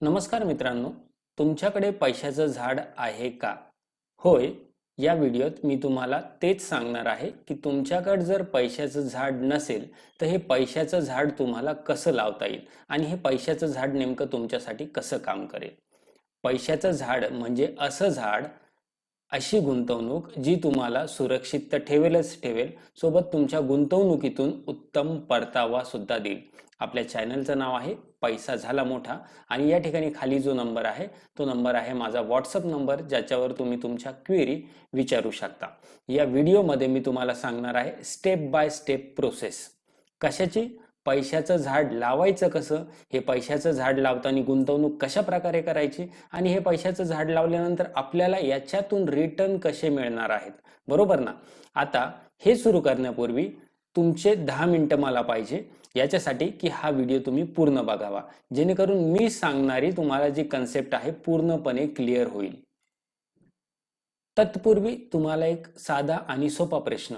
नमस्कार मित्रांनो तुमच्याकडे पैशाचं झाड आहे का? होय या व्हिडिओत मी तुम्हाला तेच सांगणार आहे की तुमच्याकडे जर पैशाचं झाड नसेल तर हे पैशाचं झाड तुम्हाला कसं लावता येईल? आणि हे पैशाचं झाड नेमकं तुमच्यासाठी कसं काम करेल? पैशाचं झाड म्हणजे असं झाड अशी गुंतवणूक जी तुम्हाला सुरक्षित तर ठेवेलच ठेवेल सोबत तुमच्या गुंतवणुकीतून उत्तम परतावा सुद्धा देईल. आपल्या चॅनलचं नाव आहे पैसा झाला मोठा आणि या ठिकाणी खाली जो नंबर आहे तो नंबर आहे माझा व्हॉट्सअप नंबर ज्याच्यावर तुम्ही तुमच्या क्वेरी विचारू शकता. या व्हिडिओमध्ये मी तुम्हाला सांगणार आहे स्टेप बाय स्टेप प्रोसेस कशाची? पैशाचं झाड लावायचं कसं? हे पैशाचं झाड लावताना गुंतवणूक कशा प्रकारे करायची? आणि हे पैशाचं झाड लावल्यानंतर आपल्याला याच्यातून रिटर्न कसे मिळणार आहेत? बरोबर ना? आता हे सुरू करण्यापूर्वी तुमचे दहा मिनटं मला पाहिजे. याच्यासाठी की हा व्हिडिओ तुम्ही पूर्ण बघावा. जेणेकरून मी सांगणारी तुम्हाला जी कन्सेप्ट आहे पूर्णपणे क्लिअर होईल. तत्पूर्वी तुम्हाला एक साधा आणि सोपा प्रश्न.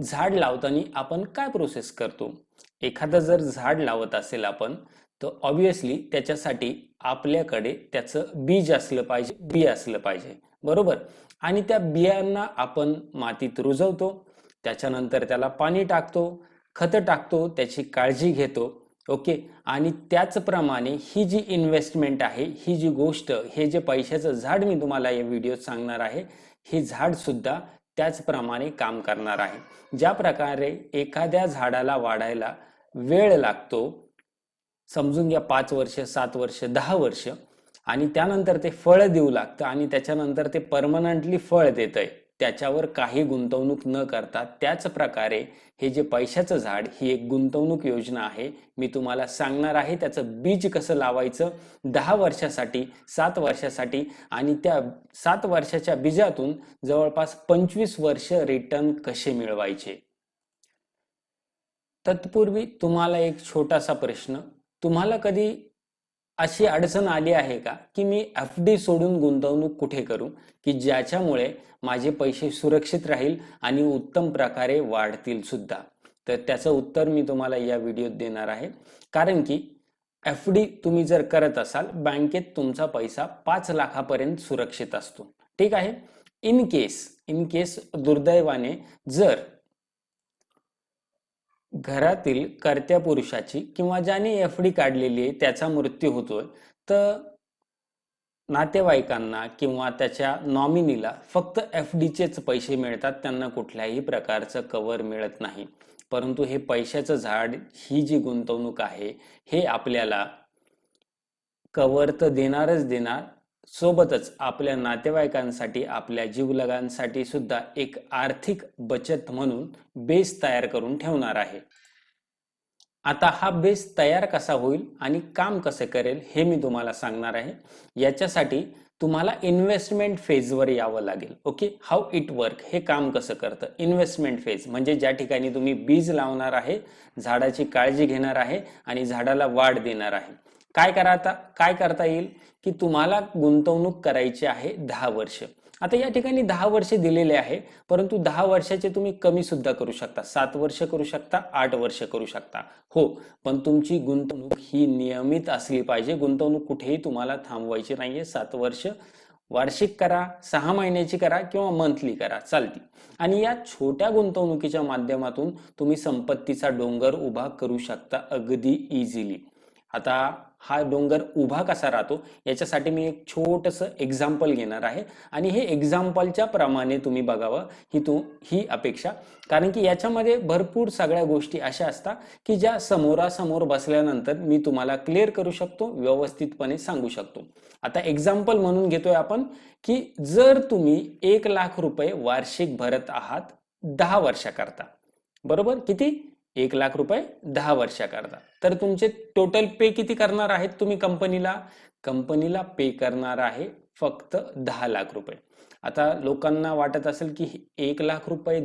झाड लावताना आपण काय प्रोसेस करतो? एखादं जर झाड लावत असेल आपण तर ऑब्विसली त्याच्यासाठी आपल्याकडे त्याचं बीज असलं पाहिजे बी असलं पाहिजे. बरोबर? आणि त्या बियांना आपण मातीत रुजवतो त्याच्यानंतर त्याला पाणी टाकतो खतं टाकतो त्याची काळजी घेतो ओके? आणि त्याचप्रमाणे ही जी इन्व्हेस्टमेंट आहे ही जी गोष्ट हे जे पैशाचं झाड मी तुम्हाला या व्हिडिओत सांगणार आहे हे झाड सुद्धा त्याचप्रमाणे काम करणार आहे. ज्या प्रकारे एखाद्या झाडाला वाढायला वेळ लागतो समजून घ्या पाच वर्ष सात वर्ष दहा वर्ष आणि त्यानंतर ते फळ देऊ लागतं आणि त्याच्यानंतर ते परमनंटली फळ देत आहे त्याच्यावर काही गुंतवणूक न करता त्याच प्रकारे हे जे पैशाचं झाड ही एक गुंतवणूक योजना आहे. मी तुम्हाला सांगणार आहे त्याचं बीज कसं लावायचं दहा वर्षासाठी सात वर्षासाठी आणि त्या सात वर्षाच्या बीजातून जवळपास पंचवीस वर्ष रिटर्न कसे मिळवायचे? तत्पूर्वी तुम्हाला एक छोटासा प्रश्न. तुम्हाला कधी अशी अडचण आली आहे का की मी एफ डी सोडून गुंतवणूक कुठे करू की ज्याच्यामुळे माझे पैसे सुरक्षित राहील आणि उत्तम प्रकारे वाढतील सुद्धा? तर त्याचं उत्तर मी तुम्हाला या व्हिडिओत देणार आहे. कारण की एफ डी तुम्ही जर करत असाल बँकेत तुमचा पैसा पाच लाखापर्यंत सुरक्षित असतो. ठीक आहे? इन केस इन केस दुर्दैवाने जर घरातील कर्त्या पुरुषाची किंवा ज्याने एफ डी काढलेली आहे त्याचा मृत्यू होतोय तर नातेवाईकांना किंवा त्याच्या नॉमिनीला फक्त एफ डीचेच पैसे मिळतात त्यांना कुठल्याही प्रकारचं कवर मिळत नाही. परंतु हे पैशाचं झाड ही जी गुंतवणूक आहे हे आपल्याला कवर तर देणारच देणार सोबतच आपल्या नातेवाईकांसाठी आपल्या जीवलगांसाठी सुद्धा एक आर्थिक बचत म्हणून बेस तयार करून ठेवणार आहे. आता हा बेस तयार कसा होईल आणि काम कसं करेल हे मी तुम्हाला सांगणार आहे. याच्यासाठी तुम्हाला इन्व्हेस्टमेंट फेजवर यावं लागेल. ओके हाऊ इट वर्क हे काम कसं करतं? इन्व्हेस्टमेंट फेज म्हणजे ज्या ठिकाणी तुम्ही बीज लावणार आहे झाडाची काळजी घेणार आहे आणि झाडाला वाढ देणार आहे. काय करा आता काय करता येईल? की तुम्हाला गुंतवणूक करायची आहे दहा वर्ष. आता या ठिकाणी दहा वर्ष दिलेले आहे परंतु दहा वर्षाचे तुम्ही कमी सुद्धा करू शकता. सात वर्ष करू शकता आठ वर्ष करू शकता. हो पण तुमची गुंतवणूक ही नियमित असली पाहिजे. गुंतवणूक कुठेही तुम्हाला थांबवायची नाहीये. सात वर्ष वार्षिक करा सहा महिन्याची करा किंवा मंथली करा चालती आणि या छोट्या गुंतवणुकीच्या माध्यमातून तुम्ही संपत्तीचा डोंगर उभा करू शकता अगदी इझिली आता हा डोंगर उभा कसा राहतो याच्यासाठी मी एक छोटंसं एक्झाम्पल घेणार आहे. आणि हे एक्झाम्पलच्या प्रमाणे तुम्ही बघावं ही तू ही अपेक्षा. कारण की याच्यामध्ये भरपूर सगळ्या गोष्टी अशा असतात की ज्या समोरासमोर बसल्यानंतर मी तुम्हाला क्लिअर करू शकतो व्यवस्थितपणे सांगू शकतो. आता एक्झाम्पल म्हणून घेतोय आपण की जर तुम्ही एक लाख रुपये वार्षिक भरत आहात दहा वर्षाकरता. बरोबर? किती? एक लाख रुपये दहा वर्षाकरता. तर तुमचे टोटल पे किती करणार आहेत तुम्ही कंपनीला कंपनीला पे करणार आहे फक्त दहा लाख रुपये. आता लोकांना वाटत असेल की एक लाख रुपये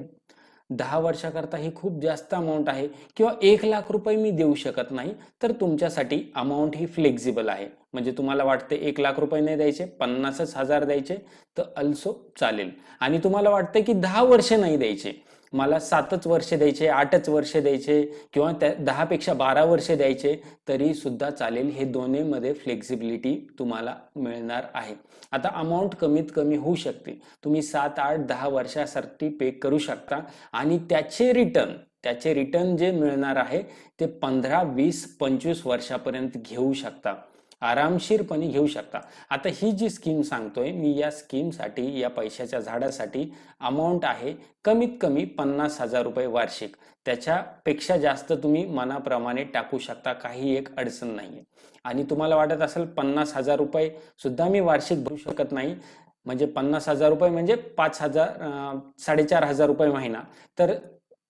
दहा वर्षाकरता ही खूप जास्त अमाऊंट आहे किंवा एक लाख रुपये मी देऊ शकत नाही तर तुमच्यासाठी अमाऊंट ही फ्लेक्झिबल आहे. म्हणजे तुम्हाला वाटते एक लाख रुपये नाही द्यायचे पन्नासच हजार द्यायचे तर अल्सो चालेल. आणि तुम्हाला वाटतं की दहा वर्ष नाही द्यायचे. मला सातच वर्ष द्यायचे आठच वर्ष द्यायचे किंवा त्या दहापेक्षा बारा वर्ष द्यायचे तरी सुद्धा चालेल. हे दोन्हीमध्ये फ्लेक्झिबिलिटी तुम्हाला मिळणार आहे. आता अमाऊंट कमीत कमी होऊ शकते. तुम्ही सात आठ दहा वर्षासाठी पे करू शकता. आणि त्याचे रिटर्न त्याचे रिटर्न जे मिळणार आहे ते पंधरा वीस पंचवीस वर्षापर्यंत घेऊ शकता. आरामशीरपणे घेऊ शकता. आता ही जी स्कीम सांगतोय मी या स्कीमसाठी या पैशाच्या झाडासाठी अमाऊंट आहे कमीत कमी पन्नास हजार रुपये वार्षिक. त्याच्यापेक्षा जास्त तुम्ही मनाप्रमाणे टाकू शकता काही एक अडचण नाहीये. आणि तुम्हाला वाटत असेल पन्नास हजार रुपये सुद्धा मी वार्षिक भरू शकत नाही म्हणजे पन्नास हजार रुपये म्हणजे पाच हजार साडेचार हजार रुपये महिना. तर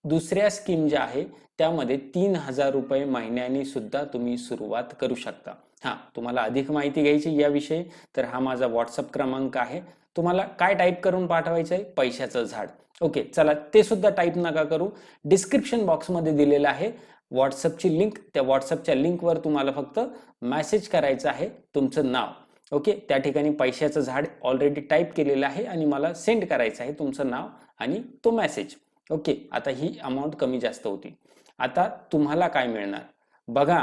दुसऱ्या स्कीम ज्या आहे त्यामध्ये तीन हजार रुपये महिन्याने सुद्धा तुम्ही सुरुवात करू शकता. हा तुम्हाला अधिक माहिती घ्यायची याविषयी तर हा माझा व्हॉट्सअप क्रमांक आहे. तुम्हाला काय टाईप करून पाठवायचं आहे? पैशाचं झाड. ओके चला ते सुद्धा टाईप नका करू. डिस्क्रिप्शन बॉक्समध्ये दिलेलं आहे. व्हॉट्सअपची लिंक त्या व्हॉट्सअपच्या लिंकवर तुम्हाला फक्त मेसेज करायचं आहे तुमचं नाव. ओके त्या ठिकाणी पैशाचं झाड ऑलरेडी टाईप केलेलं आहे आणि मला सेंड करायचं आहे तुमचं नाव आणि तो मेसेज ओके आता ही अमाऊंट कमी जास्त होती. आता तुम्हाला काय मिळणार? बघा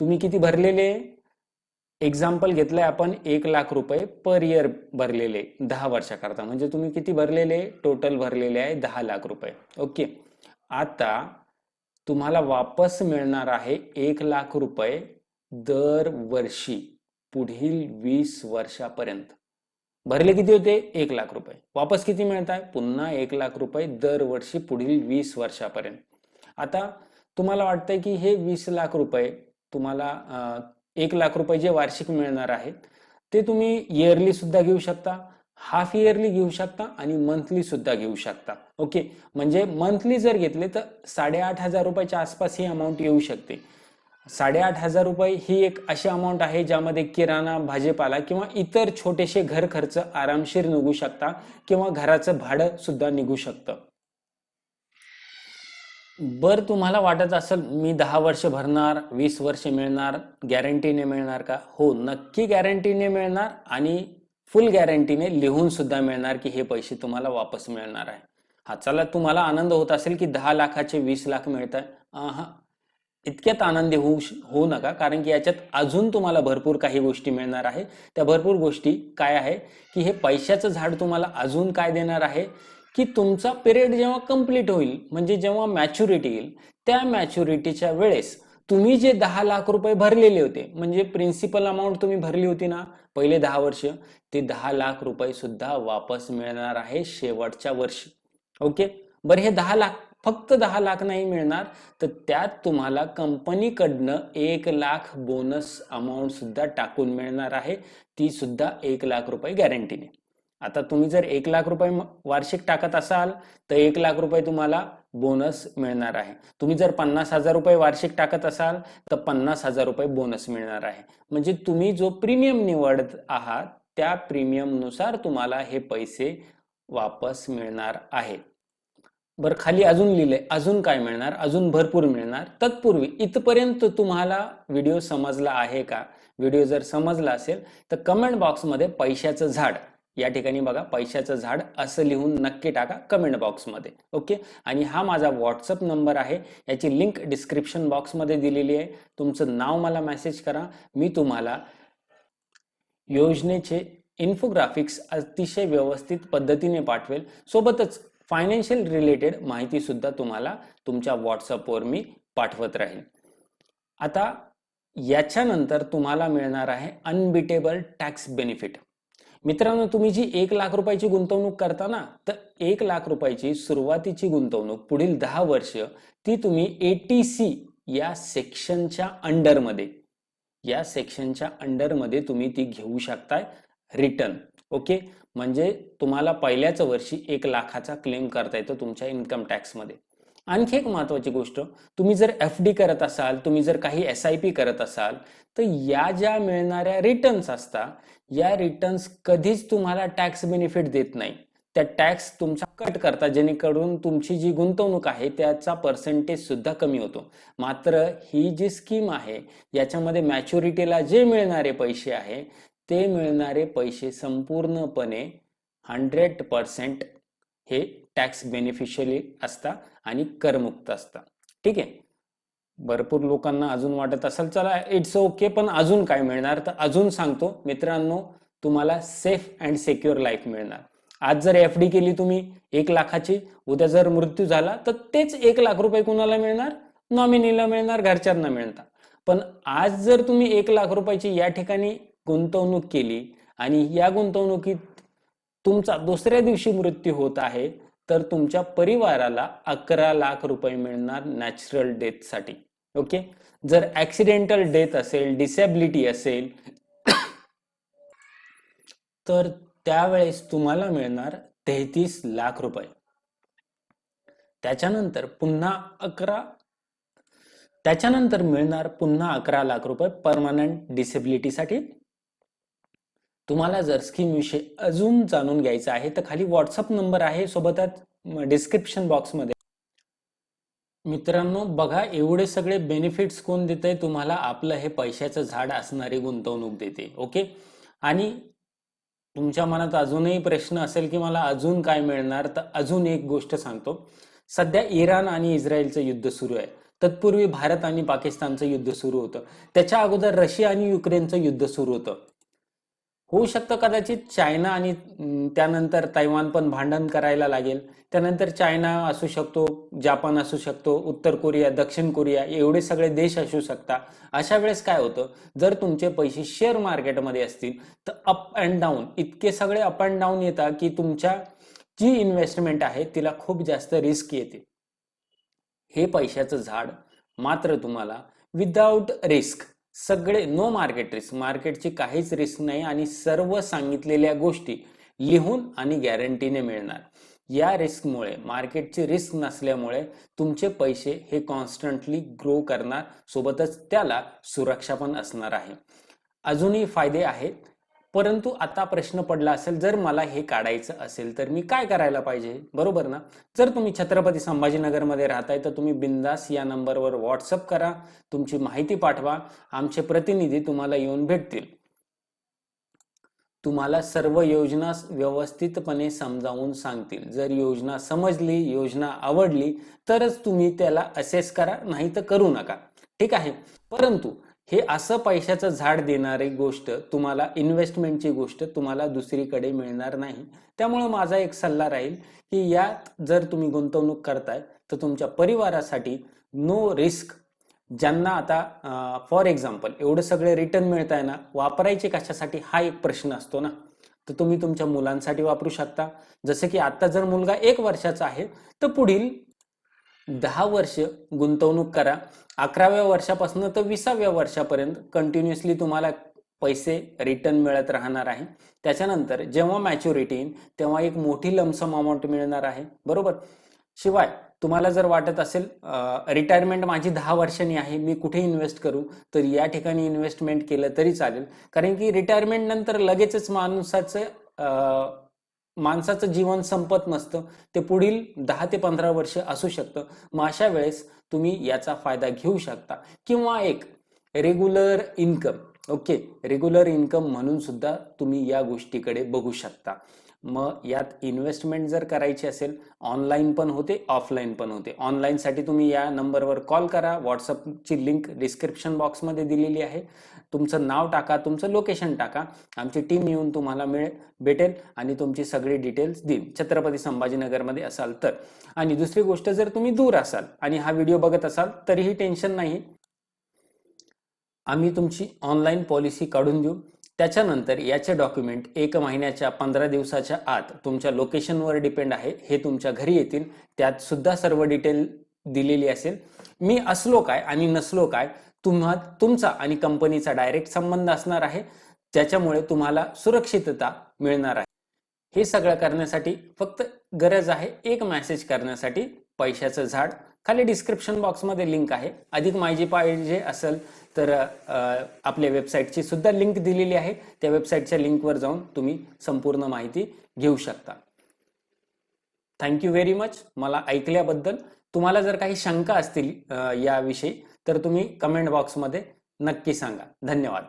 तुम्ही किती भरलेले? एक्झाम्पल घेतलंय आपण एक लाख रुपये पर इयर भरलेले दहा वर्षाकरता. म्हणजे तुम्ही किती भरलेले? टोटल भरलेले आहे दहा लाख रुपये. ओके. आता तुम्हाला वापस मिळणार आहे एक लाख रुपये दरवर्षी पुढील वीस वर्षापर्यंत. भरले किती होते? एक लाख रुपये. वापस किती मिळत आहे पुन्हा एक लाख रुपये दरवर्षी पुढील वीस वर्षापर्यंत. आता तुम्हाला वाटतंय की हे वीस लाख रुपये तुम्हाला एक लाख रुपये जे वार्षिक मिळणार आहेत ते तुम्ही इयरली सुद्धा घेऊ शकता हाफ इयरली घेऊ शकता आणि मंथली सुद्धा घेऊ शकता. ओके म्हणजे मंथली जर घेतले तर साडेआठ हजार रुपयाच्या आसपास ही अमाऊंट येऊ शकते. साडेआठ हजार रुपये ही एक अशी अमाऊंट आहे ज्यामध्ये किराणा भाजीपाला किंवा इतर छोटेसे घर खर्च आरामशीर निघू शकता किंवा घराचं भाडं सुद्धा निघू शकतं. बर तुम्हाला वाटत असेल मी दहा वर्ष भरणार वीस वर्ष मिळणार गॅरंटीने मिळणार का? हो नक्की गॅरंटीने मिळणार आणि फुल गॅरंटीने लिहून सुद्धा मिळणार की हे पैसे तुम्हाला वापस मिळणार आहे. हा चला तुम्हाला आनंद होत असेल की दहा लाखाचे वीस लाख मिळत आहे इतक्यात आनंदी होऊ होऊ नका. कारण की याच्यात अजून तुम्हाला भरपूर काही गोष्टी मिळणार आहे. त्या भरपूर गोष्टी काय आहे की हे पैशाचं झाड तुम्हाला अजून काय देणार आहे की तुमचा पिरियड जेव्हा कंप्लीट होईल म्हणजे जेव्हा मॅच्युरिटी येईल त्या मॅच्युरिटीच्या वेळेस तुम्ही जे दहा लाख रुपये भरलेले होते म्हणजे प्रिन्सिपल अमाऊंट तुम्ही भरली होती ना पहिले दहा वर्ष ते दहा लाख रुपये सुद्धा वापस मिळणार आहे शेवटच्या वर्षी. ओके? बरं हे दहा लाख फक्त दहा लाख नाही मिळणार तर त्यात तुम्हाला कंपनीकडनं एक लाख बोनस अमाऊंट सुद्धा टाकून मिळणार आहे. ती सुद्धा एक लाख रुपये गॅरंटीने आता तुम्ही जर एक लाख रुपये वार्षिक टाकत असाल तर एक लाख रुपये तुम्हाला बोनस मिळणार आहे. तुम्ही जर पन्नास हजार रुपये वार्षिक टाकत असाल तर पन्नास हजार रुपये बोनस मिळणार आहे. म्हणजे तुम्ही जो प्रीमियम निवडत आहात त्या प्रीमियमनुसार तुम्हाला हे पैसे वापस मिळणार आहेत. बरं खाली अजून लिहिलंय अजून काय मिळणार? अजून भरपूर मिळणार. तत्पूर्वी इथपर्यंत तुम्हाला व्हिडिओ समजला आहे का? व्हिडिओ जर समजला असेल तर कमेंट बॉक्समध्ये पैशाचं झाड या ठिकाणी बघा पैशाचं झाड असं लिहून नक्की टाका कमेंट बॉक्समध्ये ओके? आणि हा माझा व्हॉट्सअप नंबर आहे याची लिंक डिस्क्रिप्शन बॉक्समध्ये दिलेली आहे. तुमचं नाव मला मेसेज करा. मी तुम्हाला योजनेचे इन्फोग्राफिक्स अतिशय व्यवस्थित पद्धतीने पाठवेल. सोबतच फायनान्शियल रिलेटेड माहितीसुद्धा तुम्हाला तुमच्या व्हॉट्सअपवर मी पाठवत राहील आता याच्यानंतर तुम्हाला मिळणार आहे अनबिटेबल टॅक्स बेनिफिट मित्रांनो तुम्ही जी एक लाख रुपयाची गुंतवणूक करता ना तर एक लाख रुपयाची सुरुवातीची गुंतवणूक पुढील दहा वर्ष ती तुम्ही एटीसी या सेक्शनच्या अंडरमध्ये या सेक्शनच्या अंडरमध्ये तुम्ही ती घेऊ शकताय रिटर्न ओके? म्हणजे तुम्हाला पहिल्याच वर्षी एक लाखाचा क्लेम करता येतो तुमच्या इन्कम टॅक्समध्ये आणखी एक महत्वाची गोष्ट तुम्ही जर एफ डी करत असाल तुम्ही जर काही एस आय पी करत असाल तर या ज्या मिळणाऱ्या रिटर्न्स असतात या रिटर्न्स कधीच तुम्हाला टॅक्स बेनिफिट देत नाही. त्या टॅक्स तुमचा कट करता जेणेकरून तुमची जी गुंतवणूक आहे त्याचा पर्सेंटेज सुद्धा कमी होतो. मात्र ही जी स्कीम आहे याच्यामध्ये मॅच्युरिटीला जे मिळणारे पैसे आहे ते मिळणारे पैसे संपूर्णपणे हंड्रेड पर्सेंट हे टॅक्स बेनिफिशियली असता आणि करमुक्त असता. ठीक आहे? भरपूर लोकांना अजून वाटत असेल चला इट्स ओके पण अजून काय मिळणार? तर अजून सांगतो मित्रांनो तुम्हाला सेफ अँड सेक्युअर लाईफ मिळणार. आज जर एफ डी केली तुम्ही एक लाखाची उद्या जर मृत्यू झाला तर तेच एक लाख रुपये कुणाला मिळणार? नॉमिनीला मिळणार घरच्यांना मिळणार. पण आज जर तुम्ही एक लाख रुपयाची या ठिकाणी गुंतवणूक केली आणि या गुंतवणुकीत तुमचा दुसऱ्या दिवशी मृत्यू होत आहे तर तुमच्या परिवाराला अकरा लाख रुपये मिळणार नॅचरल डेथसाठी ओके जर ऍक्सिडेंटल डेथ असेल डिसेबिलिटी असेल तर त्यावेळेस तुम्हाला मिळणार तेहतीस लाख रुपये. त्याच्यानंतर पुन्हा अकरा त्याच्यानंतर मिळणार पुन्हा अकरा लाख रुपये परमनंट डिसेबिलिटीसाठी तुम्हाला जर स्कीमविषयी अजून जाणून घ्यायचं आहे तर खाली व्हॉट्सअप नंबर आहे. सोबतच डिस्क्रिप्शन बॉक्समध्ये मित्रांनो बघा एवढे सगळे बेनिफिट्स कोण देते तुम्हाला आपलं हे पैशाचं झाड असणारी गुंतवणूक देते. ओके? आणि तुमच्या मनात अजूनही प्रश्न असेल की मला अजून काय मिळणार तर अजून एक गोष्ट सांगतो. सध्या इराण आणि इस्रायलचं युद्ध सुरू आहे. तत्पूर्वी भारत आणि पाकिस्तानचं युद्ध सुरू होतं. त्याच्या अगोदर रशिया आणि युक्रेनचं युद्ध सुरू होतं. होऊ शकतं कदाचित चायना आणि त्यानंतर तैवान पण भांडण करायला लागेल. त्यानंतर चायना असू शकतो जापान असू शकतो उत्तर कोरिया दक्षिण कोरिया एवढे सगळे देश असू शकता. अशा वेळेस काय होतं? जर तुमचे पैसे शेअर मार्केटमध्ये असतील तर अप अँड डाऊन इतके सगळे अप अँड डाऊन येतात की तुमच्या जी इन्व्हेस्टमेंट आहे तिला खूप जास्त रिस्क येते. हे पैशाचं झाड मात्र तुम्हाला विदाऊट रिस्क सगळे नो मार्केट रिस्क मार्केटची काहीच रिस्क नाही आणि सर्व सांगितलेल्या गोष्टी लिहून आणि गॅरंटीने मिळणार. या रिस्कमुळे मार्केटची रिस्क नसल्यामुळे तुमचे पैसे हे कॉन्स्टंटली ग्रो करणार सोबतच त्याला सुरक्षा पण असणार आहे. अजूनही फायदे आहेत. परंतु आता प्रश्न पडला असेल जर मला हे काढायचं असेल तर मी काय करायला पाहिजे? बरोबर ना? जर तुम्ही छत्रपती संभाजीनगरमध्ये राहताय तर तुम्ही बिंदास या नंबरवर व्हॉट्सअप करा तुमची माहिती पाठवा आमचे प्रतिनिधी तुम्हाला येऊन भेटतील. तुम्हाला सर्व योजना व्यवस्थितपणे समजावून सांगतील. जर योजना समजली योजना आवडली तरच तुम्ही त्याला असेस करा नाही तर करू नका. ठीक आहे? परंतु हे असं पैशाचं झाड देणारी गोष्ट तुम्हाला इन्व्हेस्टमेंटची गोष्ट तुम्हाला दुसरीकडे मिळणार नाही. त्यामुळे माझा एक सल्ला राहील की यात जर तुम्ही गुंतवणूक करताय तर तुमच्या परिवारासाठी नो रिस्क ज्यांना आता फॉर एक्झाम्पल एवढं सगळे रिटर्न मिळताय ना वापरायचे कशासाठी हा एक प्रश्न असतो ना. तर तुम्ही तुमच्या मुलांसाठी वापरू शकता. जसं की आता जर मुलगा एक वर्षाचा आहे तर पुढील दहा वर्ष गुंतवणूक करा. अकराव्या वर्षापासून तर विसाव्या वर्षापर्यंत कंटिन्युअसली तुम्हाला पैसे रिटर्न मिळत राहणार आहे. त्याच्यानंतर जेव्हा मॅच्युरिटी येईल तेव्हा एक मोठी लमसम अमाऊंट मिळणार आहे. बरोबर? शिवाय तुम्हाला जर वाटत असेल रिटायरमेंट माझी दहा वर्षांनी आहे मी कुठे इन्व्हेस्ट करू? तर या ठिकाणी इन्व्हेस्टमेंट केलं तरी चालेल. कारण की रिटायरमेंट नंतर लगेचच माणसाचं माणसाचं जीवन संपत नसतं. ते पुढील दहा ते पंधरा वर्ष असू शकतं. मग अशा वेळेस तुम्ही याचा फायदा घेऊ शकता. किंवा एक regular income okay regular income म्हणून सुद्धा तुम्ही या गोष्टीकडे बघू शकता. मग यात इन्व्हेस्टमेंट जर करायची असेल ऑनलाईन पण होते ऑफलाईन पण होते. ऑनलाईनसाठी तुम्ही या नंबरवर कॉल करा. व्हॉट्सअपची लिंक डिस्क्रिप्शन बॉक्समध्ये दिलेली आहे. तुमचं नाव टाका तुमचं लोकेशन टाका. आमची टीम येऊन तुम्हाला मिळेल भेटेल आणि तुमची सगळी डिटेल्स देईल. छत्रपती संभाजीनगरमध्ये असाल तर. आणि दुसरी गोष्ट जर तुम्ही दूर असाल आणि हा व्हिडिओ बघत असाल तरीही टेन्शन नाही. आम्ही तुमची ऑनलाईन पॉलिसी काढून देऊ. त्याच्यानंतर याचे डॉक्युमेंट एक महिन्याच्या पंधरा दिवसाच्या आत तुमच्या लोकेशनवर डिपेंड आहे हे तुमच्या घरी येतील. त्यात सुद्धा सर्व डिटेल दिलेली असेल. मी असलो काय आणि नसलो काय तुम्हा तुमचा आणि कंपनीचा डायरेक्ट संबंध असणार आहे. ज्याच्यामुळे तुम्हाला सुरक्षितता मिळणार आहे. हे सगळं करण्यासाठी फक्त गरज आहे एक मेसेज करण्यासाठी. पैशाचं झाड. खाली डिस्क्रिप्शन बॉक्समध्ये लिंक आहे. अधिक माहिती पाहिजे असेल तर आपल्या वेबसाईटची सुद्धा लिंक दिलेली आहे. त्या वेबसाईटच्या लिंकवर जाऊन तुम्ही संपूर्ण माहिती घेऊ शकता. थँक्यू व्हेरी मच मला ऐकल्याबद्दल. तुम्हाला जर काही शंका असतील याविषयी तर तुम्ही कमेंट बॉक्समध्ये नक्की सांगा. धन्यवाद.